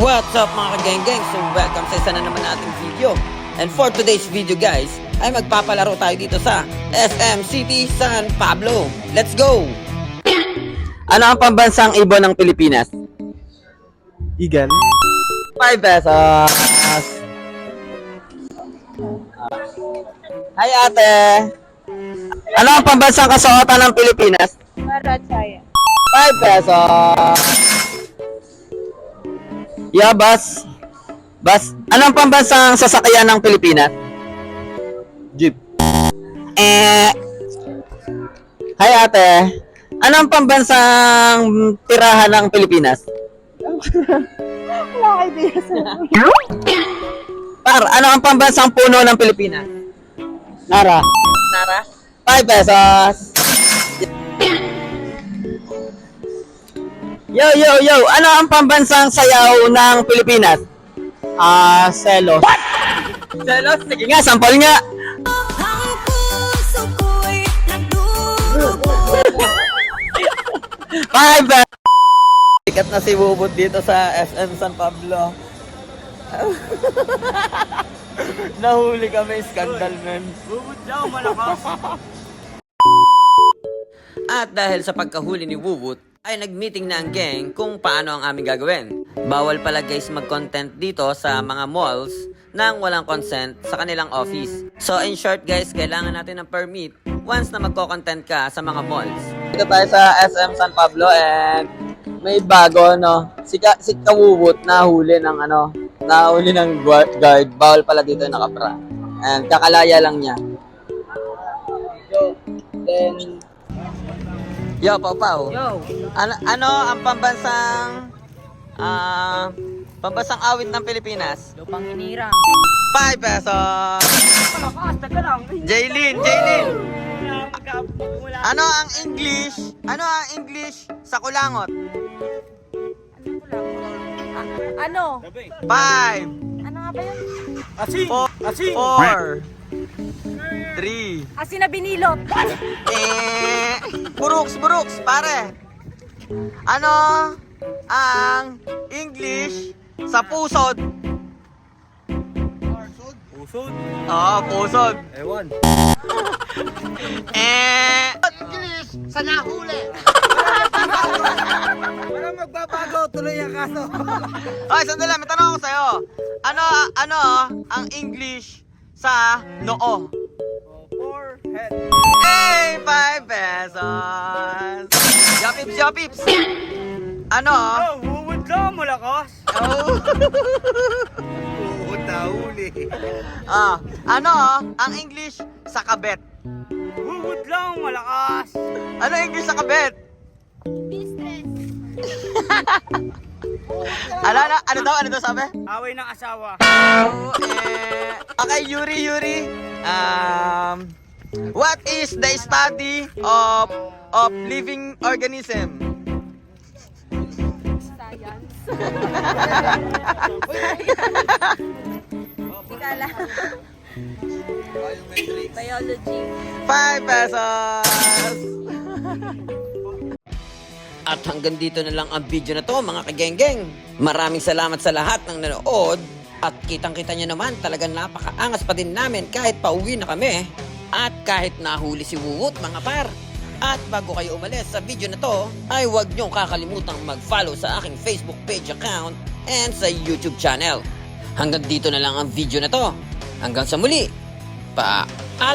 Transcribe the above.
What's up mga kageng-geng? So welcome sa isa na naman nating video. And for today's video guys, ay magpapalaro tayo dito sa SM City San Pablo. Let's go! ano ang pambansang ibon ng Pilipinas? Eagle. 5 pesos. Hi ate! Ano ang pambansang kasuotan ng Pilipinas? Marachaya. 5 pesos. Yeah, bus. Bus. Anong pambansang sasakyan ng Pilipinas? Jeep. Eh. Hi ate. Anong pambansang tirahan ng Pilipinas? Wala idea sa Par, ano ang pambansang puno ng Pilipinas? Nara. Nara? 5 pesos. Yo, yo, yo! Ano ang pambansang sayaw ng Pilipinas? Ah, Celos. Selos? Sige nga, sample nga! Puso ko'y nagdurugo Five! Sikat na si Bubot dito sa SM San Pablo. Nahuli kami, scandal men. Bubot daw, malakas. At dahil sa pagkahuli ni Wubut, ay nag-meeting na ang gang kung paano ang aming gagawin. Bawal pala guys mag-content dito sa mga malls nang walang consent sa kanilang office. So in short guys, kailangan natin ng permit once na magko-content ka sa mga malls. Dito tayo sa SM San Pablo and may bago no. Si, Ka, si Kawubut nahuli ng ano, nahuli ng guard, guard. Bawal pala dito nakapra. And kakalaya lang niya. Then, Yo, Pau. Yo. Ano, ano ang pambansang ah pambansang awit ng Pilipinas? Lupang hinirang. 5 pesos. Malakas, taga lang. Jaylin, Jaylin. Ano ang English? Ano ang English sa kulangot? Ano? 5, Ano nga ba yun? Asing. 4, Asing. 3, Asin na binilot. eh, buruks, buruks, pare. Ano ang English sa pusod? Usod. Oo, pusod. Ewan. Eh, Wala magbabago, tuloy ang kaso. Ay, sandali, may tanong ako sa'yo. Ano, ano ang English sa noo? Forehead. Hey, 5 pesos! Yopips, yopips! Ano? Oh, bubot daw, malakas. Oh. Bubot na huli. ah, ano ang English sa kabet? Bubot lang, malakas. Ano English sa kabet? Business Ano, ano, ano daw, ano daw sabi? Away ng asawa. Oh, eh, okay, Yuri, Yuri. Um, what is the study of of living organism? Science. Teka lang. Biology. 5 pesos! At hanggang dito na lang ang video na to mga kagenggeng. Maraming salamat sa lahat ng nanood. At kitang-kita nyo naman talagang napakaangas pa din namin kahit pauwi na kami. At kahit nahuli si Wuwut mga par. At bago kayo umalis sa video na to, ay huwag nyo kakalimutang mag-follow sa aking Facebook page account and sa YouTube channel. Hanggang dito na lang ang video na to. Hanggang sa muli. Paalam!